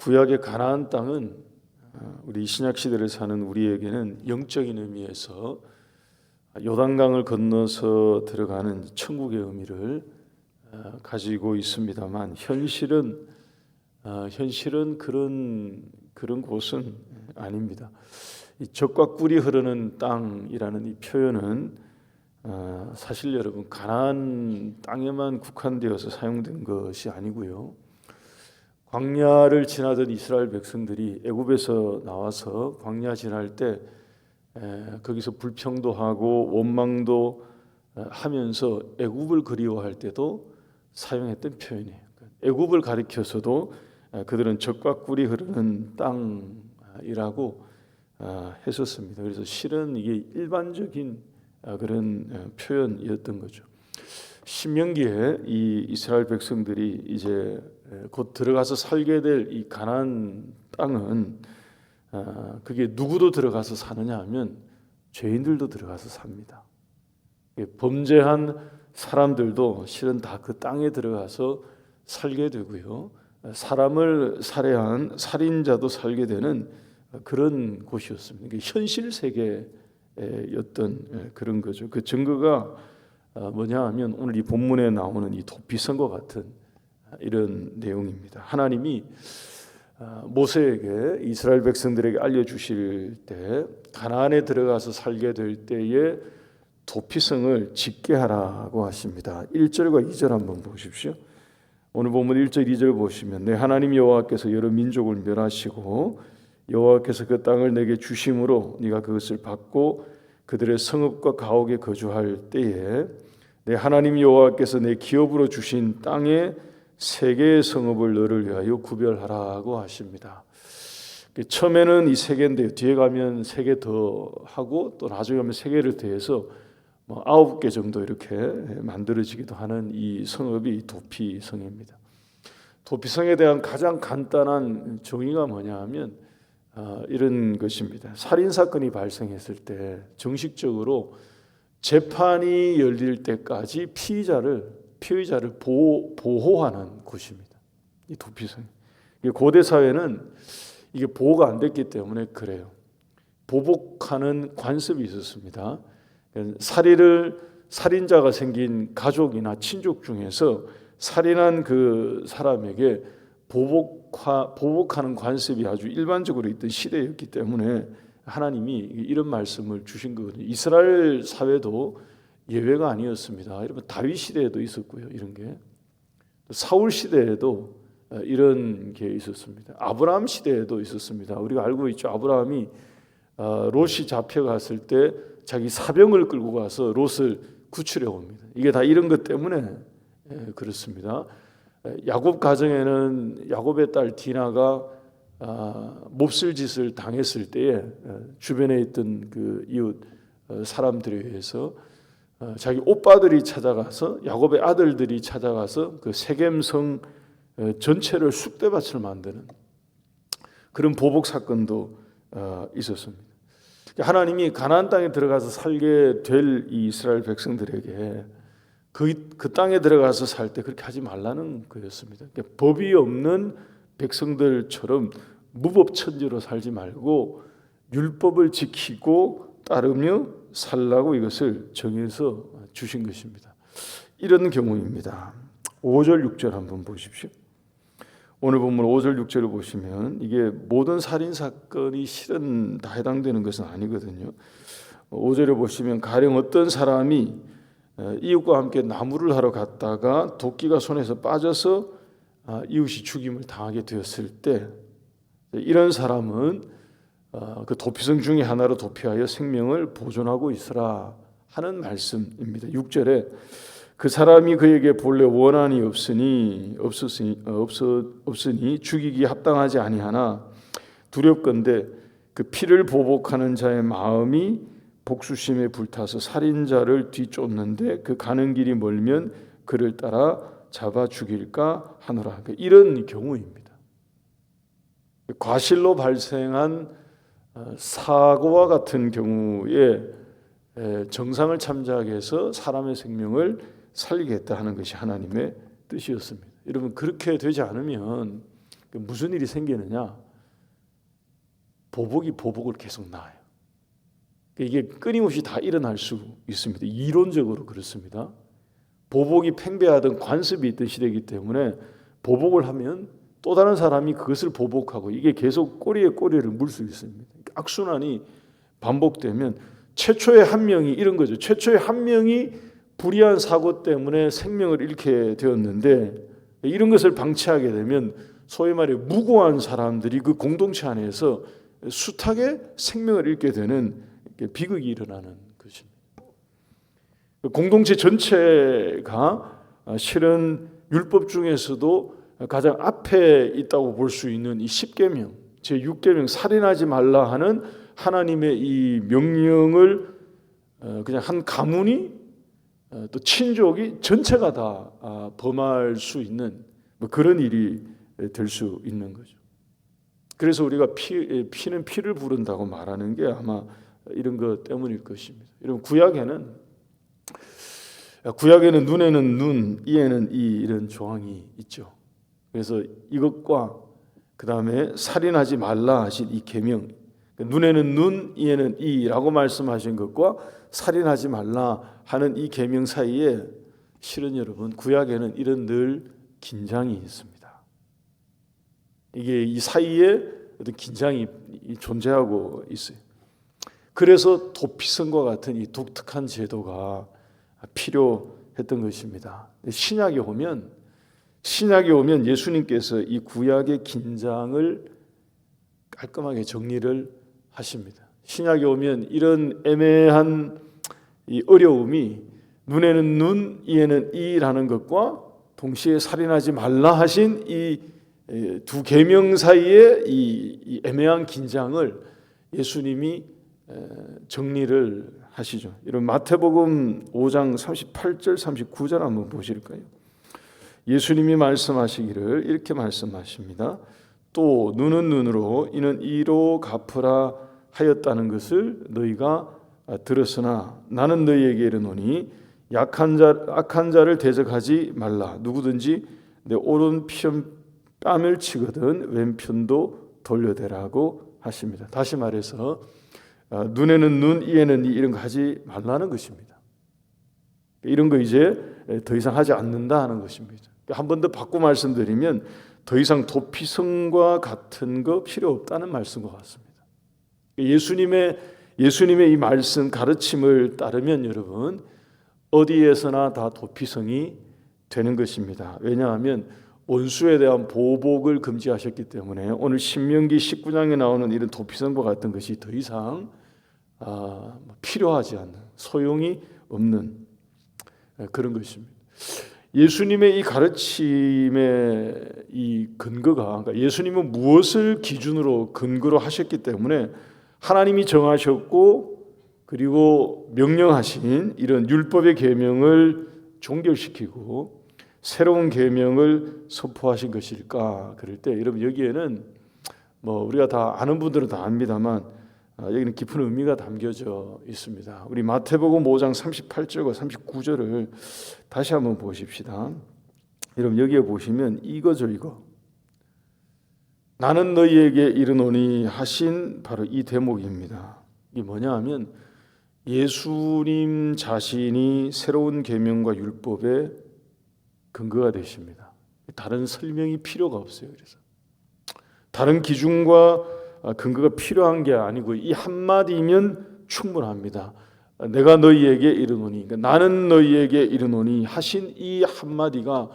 구약의 가나안 땅은 어, 우리 신약 시대를 사는 우리에게는 영적인 의미에서 요단강을 건너서 들어가는 천국의 의미를 어, 가지고 있습니다만 현실은 어, 현실은 그런 그런 곳은 아닙니다. 이 적과 꿀이 흐르는 땅이라는 이 표현은 어, 사실 여러분 가나안 땅에만 국한되어서 사용된 것이 아니고요. 광야를 지나던 이스라엘 백성들이 애굽에서 나와서 광야 지날 때 에, 거기서 불평도 하고 원망도 어, 하면서 애굽을 그리워할 때도 사용했던 표현이에요. 애굽을 가리켜서도 에, 그들은 적과 꿀이 흐르는 땅이라고 어, 했었습니다. 그래서 실은 이게 일반적인 어, 그런 어, 표현이었던 거죠. 신명기에 이 이스라엘 백성들이 이제 곧 들어가서 살게 될 이 가나안 땅은 아, 그게 누구도 들어가서 사느냐 하면 죄인들도 들어가서 삽니다. 범죄한 사람들도 실은 다 그 땅에 들어가서 살게 되고요. 사람을 살해한 살인자도 살게 되는 그런 곳이었습니다. 현실 세계였던 그런 거죠. 그 증거가 어, 뭐냐 하면 오늘 이 본문에 나오는 이 도피성과 같은 이런 내용입니다. 하나님이 어, 모세에게 이스라엘 백성들에게 알려 주실 때 가나안에 들어가서 살게 될 때에 도피성을 짓게 하라고 하십니다. 1절과 2절 한번 보십시오. 오늘 본문 1절 2절 보시면 내 하나님 여호와께서 여러 민족을 멸하시고 여호와께서 그 땅을 내게 주심으로 네가 그것을 받고 그들의 성읍과 가옥에 거주할 때에 내 하나님 여호와께서 내 기업으로 주신 땅에 세 개의 성읍을 너를 위하여 구별하라고 하십니다. 처음에는 이 세 개인데 뒤에 가면 세 개 더 하고 또 나중에 가면 세 개를 더해서 뭐 아홉 개 정도 이렇게 만들어지기도 하는 이 성읍이 도피성입니다. 도피성에 대한 가장 간단한 정의가 뭐냐하면 어, 이런 것입니다. 살인 사건이 발생했을 때 정식적으로 재판이 열릴 때까지 피의자를 피의자를 보호, 보호하는 곳입니다. 이 도피성. 고대 사회는 이게 보호가 안 됐기 때문에 그래요. 보복하는 관습이 있었습니다. 살인을 살인자가 생긴 가족이나 친족 중에서 살인한 그 사람에게 보복하, 보복하는 관습이 아주 일반적으로 있던 시대였기 때문에 하나님이 이런 말씀을 주신 거거든요. 이스라엘 사회도 예외가 아니었습니다. 여러분 다윗 시대에도 있었고요. 이런 게 사울 시대에도 이런 게 있었습니다. 아브라함 시대에도 있었습니다. 우리가 알고 있죠. 아브라함이 어, 롯이 잡혀갔을 때 자기 사병을 끌고 가서 롯을 구출해 옵니다. 이게 다 이런 것 때문에 그렇습니다. 야곱 가정에는 야곱의 딸 디나가 아, 몹쓸 짓을 당했을 때에 주변에 있던 그 이웃 어, 사람들에 의해서 어, 자기 오빠들이 찾아가서 야곱의 아들들이 찾아가서 그 세겜성 어, 전체를 쑥대밭을 만드는 그런 보복 사건도 있었습니다. 하나님이 가나안 땅에 들어가서 살게 될 이스라엘 백성들에게 그, 그 땅에 들어가서 살 때 그렇게 하지 말라는 거였습니다. 그러니까 법이 없는 백성들처럼 무법천지로 살지 말고 율법을 지키고 따르며 살라고 이것을 정해서 주신 것입니다. 이런 경우입니다. 5절 6절 한번 보십시오. 오늘 본문 5절 6절을 보시면 이게 모든 살인 사건이 실은 다 해당되는 것은 아니거든요. 5절에 보시면 가령 어떤 사람이 이웃과 함께 나무를 하러 갔다가 도끼가 손에서 빠져서 아, 이웃이 죽임을 당하게 되었을 때 이런 사람은 어, 그 도피성 중의 하나로 도피하여 생명을 보존하고 있으라 하는 말씀입니다. 6절에 그 사람이 그에게 본래 원한이 없으니 없었으니 어, 없어 없으니 죽이기 합당하지 아니하나 두렵건대 그 피를 보복하는 자의 마음이 복수심에 불타서 살인자를 뒤쫓는데 그 가는 길이 멀면 그를 따라 잡아 죽일까 하노라. 그러니까 이런 경우입니다. 과실로 발생한 어, 사고와 같은 경우에 정상을 참작하게 해서 사람의 생명을 살리겠다 하는 것이 하나님의 뜻이었습니다. 여러분 그렇게 되지 않으면 그 무슨 일이 생기느냐? 보복이 보복을 계속 낳아요. 그 이게 끊임없이 다 일어날 수 있습니다. 이론적으로 그렇습니다. 보복이 팽배하던 관습이 있던 시대이기 때문에 보복을 하면 또 다른 사람이 그것을 보복하고 이게 계속 꼬리에 꼬리를 물 수 있습니다. 악순환이 반복되면 최초의 한 명이 이런 거죠. 최초의 한 명이 불의한 사고 때문에 생명을 잃게 되었는데 이런 것을 방치하게 되면 소위 말해 무고한 사람들이 그 공동체 안에서 숱하게 생명을 잃게 되는 비극이 일어나는 것입니다. 그 공동체 전체가 실은 율법 중에서도 가장 앞에 있다고 볼 수 있는 이 10계명, 제 6계명 살인하지 말라 하는 하나님의 이 명령을 어, 그냥 한 가문이 어, 또 친족이 전체가 다 아, 범할 수 있는 뭐 그런 일이 될 수 있는 거죠. 그래서 우리가 피, 피는 피를 부른다고 말하는 게 아마 이런 것 때문일 것입니다. 여러분 구약에는 구약에는 눈에는 눈, 이에는 이 이런 조항이 있죠. 그래서 이것과 그 다음에 살인하지 말라 하신 이 계명, 눈에는 눈, 이에는 이라고 말씀하신 것과 살인하지 말라 하는 이 계명 사이에 실은 여러분 구약에는 이런 늘 긴장이 있습니다. 이게 이 사이에 어떤 긴장이 존재하고 있어요. 그래서 도피성과 같은 이 독특한 제도가 필요했던 것입니다. 신약에 오면 신약에 오면 예수님께서 이 구약의 긴장을 깔끔하게 정리를 하십니다. 신약에 오면 이런 애매한 이 어려움이 눈에는 눈, 이에는 이라는 것과 동시에 살인하지 말라 하신 이 두 계명 사이의 이 애매한 긴장을 예수님이 정리를 하시죠. 이런 마태복음 5장 38절 39절 한번 보실까요? 예수님이 말씀하시기를 이렇게 말씀하십니다. 또 눈은 눈으로 이는 이로 갚으라 하였다는 것을 너희가 들었으나 나는 너희에게 이르노니 약한 자 악한 자를 대적하지 말라 누구든지 내 오른편 뺨을 치거든 왼편도 돌려대라고 하십니다. 다시 말해서 아, 눈에는 눈, 이에는 이 이런 거 하지 말라는 것입니다. 이런 거 이제 더 이상 하지 않는다 하는 것입니다. 한 번 더 바꿔 말씀드리면 더 이상 도피성과 같은 거 필요 없다는 말씀과 같습니다. 예수님의 예수님의 이 말씀 가르침을 따르면 여러분 어디에서나 다 도피성이 되는 것입니다. 왜냐하면 원수에 대한 보복을 금지하셨기 때문에 오늘 신명기 19장에 나오는 이런 도피성과 같은 것이 더 이상 아, 뭐 필요하지 않는 소용이 없는 그런 것입니다. 예수님의 이 가르침의 이 근거가 그러니까 예수님은 무엇을 기준으로 근거로 하셨기 때문에 하나님이 정하셨고 그리고 명령하신 이런 율법의 계명을 종결시키고 새로운 계명을 선포하신 것일까 그럴 때 여러분 여기에는 뭐 우리가 다 아는 분들은 다 압니다만 아, 여기는 깊은 의미가 담겨져 있습니다. 우리 마태복음 5장 38절과 39절을 다시 한번 보십시다. 여러분 여기에 보시면 이거죠 이거. 나는 너희에게 이르노니 하신 바로 이 대목입니다. 이게 뭐냐 하면 예수님 자신이 새로운 계명과 율법의 근거가 되십니다. 다른 설명이 필요가 없어요. 그래서 다른 기준과 근거가 필요한 게 아니고 이 한마디면 충분합니다. 내가 너희에게 이르노니 그러니까 나는 너희에게 이르노니 하신 이 한마디가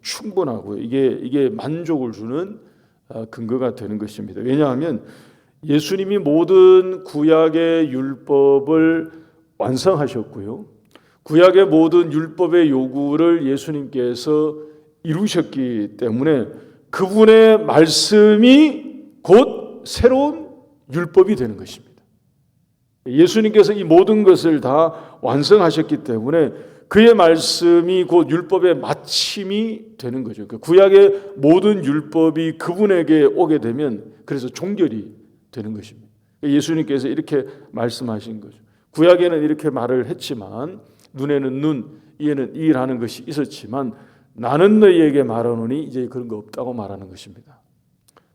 충분하고요. 이게 이게 만족을 주는 어, 근거가 되는 것입니다. 왜냐하면 예수님이 모든 구약의 율법을 완성하셨고요. 구약의 모든 율법의 요구를 예수님께서 이루셨기 때문에 그분의 말씀이 곧 새로운 율법이 되는 것입니다. 예수님께서 이 모든 것을 다 완성하셨기 때문에 그의 말씀이 곧 율법의 마침이 되는 거죠. 그 구약의 모든 율법이 그분에게 오게 되면 그래서 종결이 되는 것입니다. 예수님께서 이렇게 말씀하신 거죠. 구약에는 이렇게 말을 했지만 눈에는 눈, 이에는 이라는 것이 있었지만 나는 너희에게 말하노니 이제 그런 거 없다고 말하는 것입니다.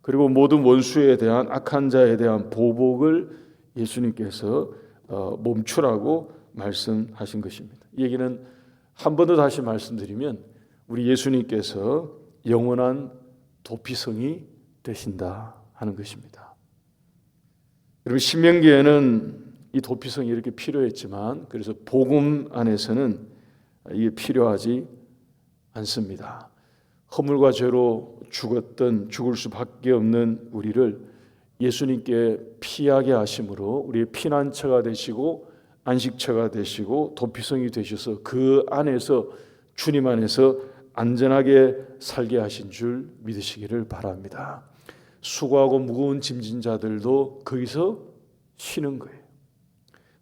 그리고 모든 원수에 대한 악한 자에 대한 보복을 예수님께서 어, 멈추라고 말씀하신 것입니다. 이 얘기는 한 번 더 다시 말씀드리면 우리 예수님께서 영원한 도피성이 되신다 하는 것입니다. 여러분 신명기에는 이 도피성이 이렇게 필요했지만 그래서 복음 안에서는 이게 필요하지 않습니다. 허물과 죄로 죽었던 죽을 수밖에 없는 우리를 예수님께 피하게 하심으로 우리의 피난처가 되시고 안식처가 되시고 도피성이 되셔서 그 안에서 주님 안에서 안전하게 살게 하신 줄 믿으시기를 바랍니다. 수고하고 무거운 짐진 자들도 거기서 쉬는 거예요.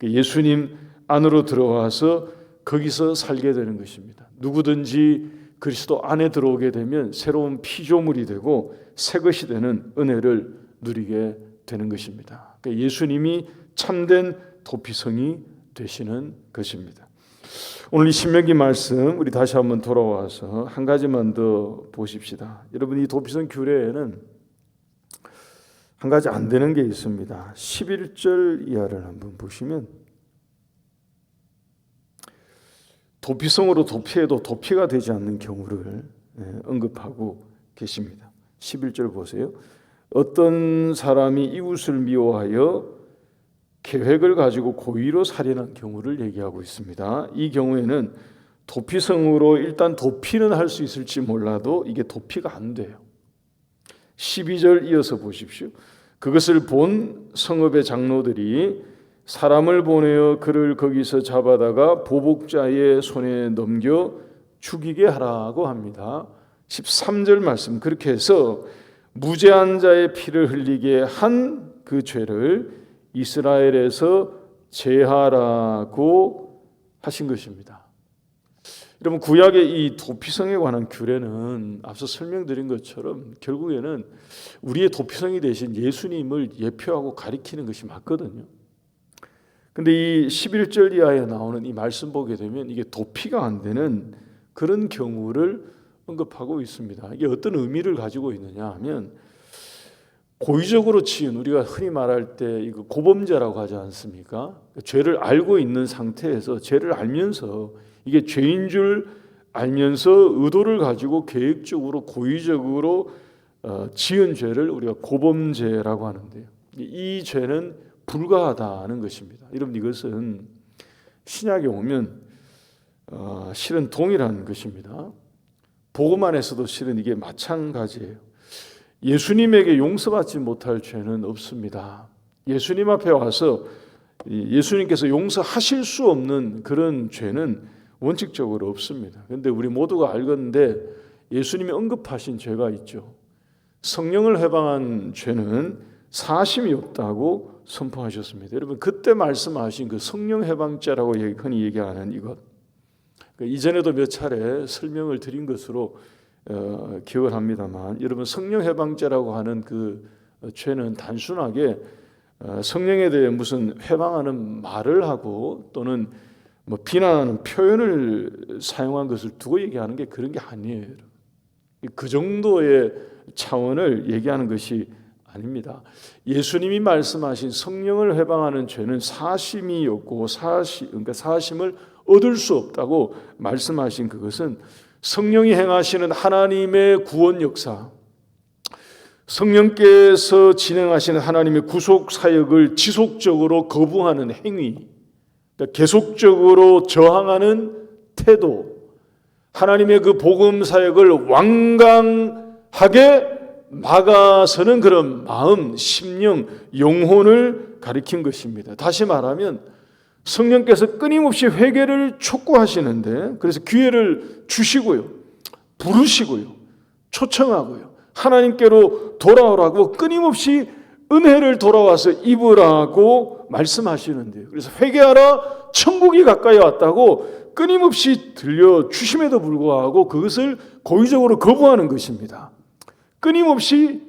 예수님 안으로 들어와서 거기서 살게 되는 것입니다. 누구든지 그리스도 안에 들어오게 되면 새로운 피조물이 되고 새 것이 되는 은혜를 누리게 되는 것입니다. 그러니까 예수님이 참된 도피성이 되시는 것입니다. 오늘 이 신명기 말씀 우리 다시 한번 돌아와서 한 가지만 더 보십시다. 여러분 이 도피성 규례에는 한 가지 안 되는 게 있습니다. 11절 이하를 한번 보시면 도피성으로 도피해도 도피가 되지 않는 경우를 예, 언급하고 계십니다. 11절 보세요. 어떤 사람이 이웃을 미워하여 계획을 가지고 고의로 살인한 경우를 얘기하고 있습니다. 이 경우에는 도피성으로 일단 도피는 할 수 있을지 몰라도 이게 도피가 안 돼요. 12절 이어서 보십시오. 그것을 본 성읍의 장로들이 사람을 보내어 그를 거기서 잡아다가 보복자의 손에 넘겨 죽이게 하라고 합니다. 13절 말씀 그렇게 해서 무죄한 자의 피를 흘리게 한 그 죄를 이스라엘에서 제하라고 하신 것입니다. 여러분 구약의 이 도피성에 관한 규례는 앞서 설명드린 것처럼 결국에는 우리의 도피성이 되신 예수님을 예표하고 가리키는 것이 맞거든요. 근데 이 11절 이하에 나오는 이 말씀 보게 되면 이게 도피가 안 되는 그런 경우를 언급하고 있습니다. 이게 어떤 의미를 가지고 있느냐 하면 고의적으로 지은 우리가 흔히 말할 때 이거 고범죄라고 하지 않습니까? 죄를 알고 있는 상태에서 죄를 알면서 이게 죄인 줄 알면서 의도를 가지고 계획적으로 고의적으로 어, 지은 죄를 우리가 고범죄라고 하는데요. 이 죄는 불가하다는 것입니다. 여러분 이것은 신약에 오면 어, 실은 동일한 것입니다. 복음 안에서도 실은 이게 마찬가지예요. 예수님에게 용서받지 못할 죄는 없습니다. 예수님 앞에 와서 예수님께서 용서하실 수 없는 그런 죄는 원칙적으로 없습니다. 그런데 우리 모두가 알건데 예수님이 언급하신 죄가 있죠. 성령을 해방한 죄는 사심이 없다고 선포하셨습니다. 여러분 그때 말씀하신 그 성령 해방죄라고 흔히 얘기하는 이것 그 이전에도 몇 차례 설명을 드린 것으로 어, 기억을 합니다만 여러분 성령 해방죄라고 하는 그 죄는 단순하게 어, 성령에 대해 무슨 해방하는 말을 하고 또는 뭐 비난하는 표현을 사용한 것을 두고 얘기하는 게 그런 게 아니에요. 그 정도의 차원을 얘기하는 것이 아닙니다. 예수님이 말씀하신 성령을 해방하는 죄는 사심이었고 사심 그러니까 사심을 얻을 수 없다고 말씀하신 그것은 성령이 행하시는 하나님의 구원 역사 성령께서 진행하시는 하나님의 구속 사역을 지속적으로 거부하는 행위 그러니까 계속적으로 저항하는 태도 하나님의 그 복음 사역을 완강하게 막아서는 그런 마음, 심령, 영혼을 가리킨 것입니다. 다시 말하면 성령께서 끊임없이 회개를 촉구하시는데 그래서 기회를 주시고요. 부르시고요. 초청하고요. 하나님께로 돌아오라고 끊임없이 은혜를 돌아와서 입으라고 말씀하시는데요. 그래서 회개하라 천국이 가까이 왔다고 끊임없이 들려 주심에도 불구하고 그것을 고의적으로 거부하는 것입니다. 끊임없이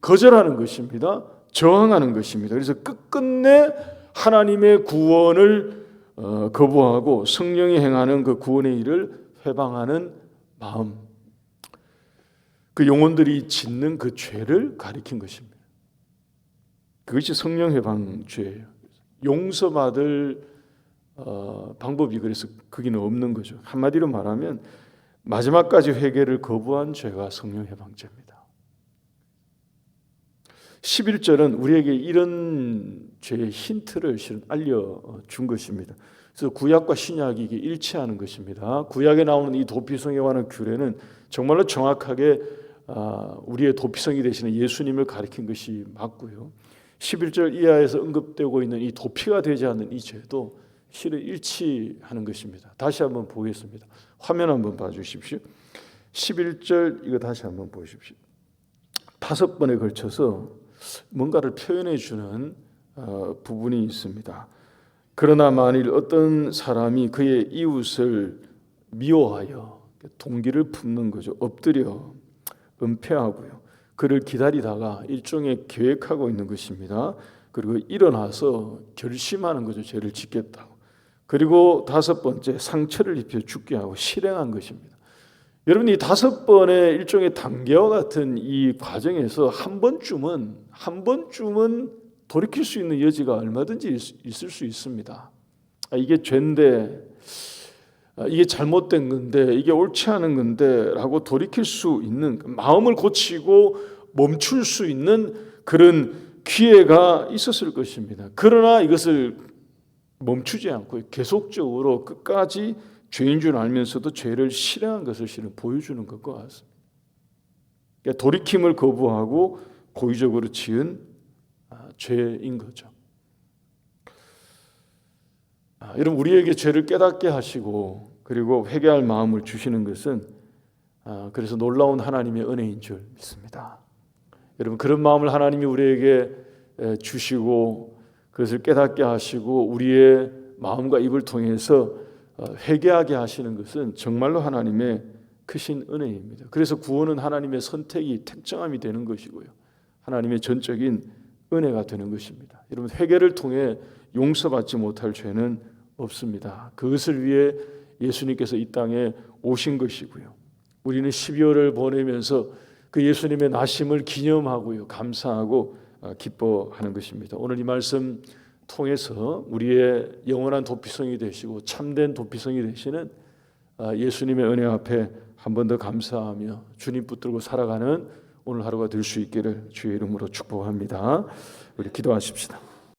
거절하는 것입니다. 저항하는 것입니다. 그래서 끝끝내 하나님의 구원을 어, 거부하고 성령이 행하는 그 구원의 일을 회방하는 마음. 그 영혼들이 짓는 그 죄를 가리킨 것입니다. 그것이 성령 해방죄예요. 용서받을 어, 방법이 그래서 거기는 없는 거죠. 한마디로 말하면 마지막까지 회개를 거부한 죄가 성령 해방죄입니다. 11절은 우리에게 이런 죄의 힌트를 실은 알려준 것입니다. 그래서 구약과 신약이 일치하는 것입니다. 구약에 나오는 이 도피성에 관한 규례는 정말로 정확하게 아, 우리의 도피성이 되시는 예수님을 가리킨 것이 맞고요. 11절 이하에서 언급되고 있는 이 도피가 되지 않는 이 죄도 실은 일치하는 것입니다. 다시 한번 보겠습니다. 화면 한번 봐주십시오. 11절 이거 다시 한번 보십시오. 다섯 번에 걸쳐서 뭔가를 표현해 주는 어, 부분이 있습니다. 그러나 만일 어떤 사람이 그의 이웃을 미워하여 동기를 품는 거죠. 엎드려 은폐하고요. 그를 기다리다가 일종의 계획하고 있는 것입니다. 그리고 일어나서 결심하는 거죠. 죄를 짓겠다고. 그리고 다섯 번째 상처를 입혀 죽게 하고 실행한 것입니다. 여러분 이 다섯 번의 일종의 단계와 같은 이 과정에서 한 번쯤은 한 번쯤은 돌이킬 수 있는 여지가 얼마든지 있- 있을 수 있습니다. 아, 이게 죄인데 아, 이게 잘못된 건데 이게 옳지 않은 건데라고 돌이킬 수 있는 마음을 고치고 멈출 수 있는 그런 기회가 있었을 것입니다. 그러나 이것을 멈추지 않고 계속적으로 끝까지 죄인 줄 알면서도 죄를 실행한 것을 실은 보여주는 것과 같습니다. 그러니까 돌이킴을 거부하고 고의적으로 지은 아, 죄인 거죠. 아, 여러분 우리에게 죄를 깨닫게 하시고 그리고 회개할 마음을 주시는 것은 아, 그래서 놀라운 하나님의 은혜인 줄 믿습니다. 여러분 그런 마음을 하나님이 우리에게 에, 주시고 그것을 깨닫게 하시고 우리의 마음과 입을 통해서 어, 회개하게 하시는 것은 정말로 하나님의 크신 은혜입니다. 그래서 구원은 하나님의 선택이 택정함이 되는 것이고요. 하나님의 전적인 은혜가 되는 것입니다. 여러분 회개를 통해 용서받지 못할 죄는 없습니다. 그것을 위해 예수님께서 이 땅에 오신 것이고요. 우리는 12월을 보내면서 그 예수님의 나심을 기념하고요. 감사하고 어, 기뻐하는 것입니다. 오늘 이 말씀 통해서 우리의 영원한 도피성이 되시고 참된 도피성이 되시는 아, 예수님의 은혜 앞에 한 번 더 감사하며 주님 붙들고 살아가는 오늘 하루가 될 수 있기를 주의 이름으로 축복합니다. 우리 기도하십시다.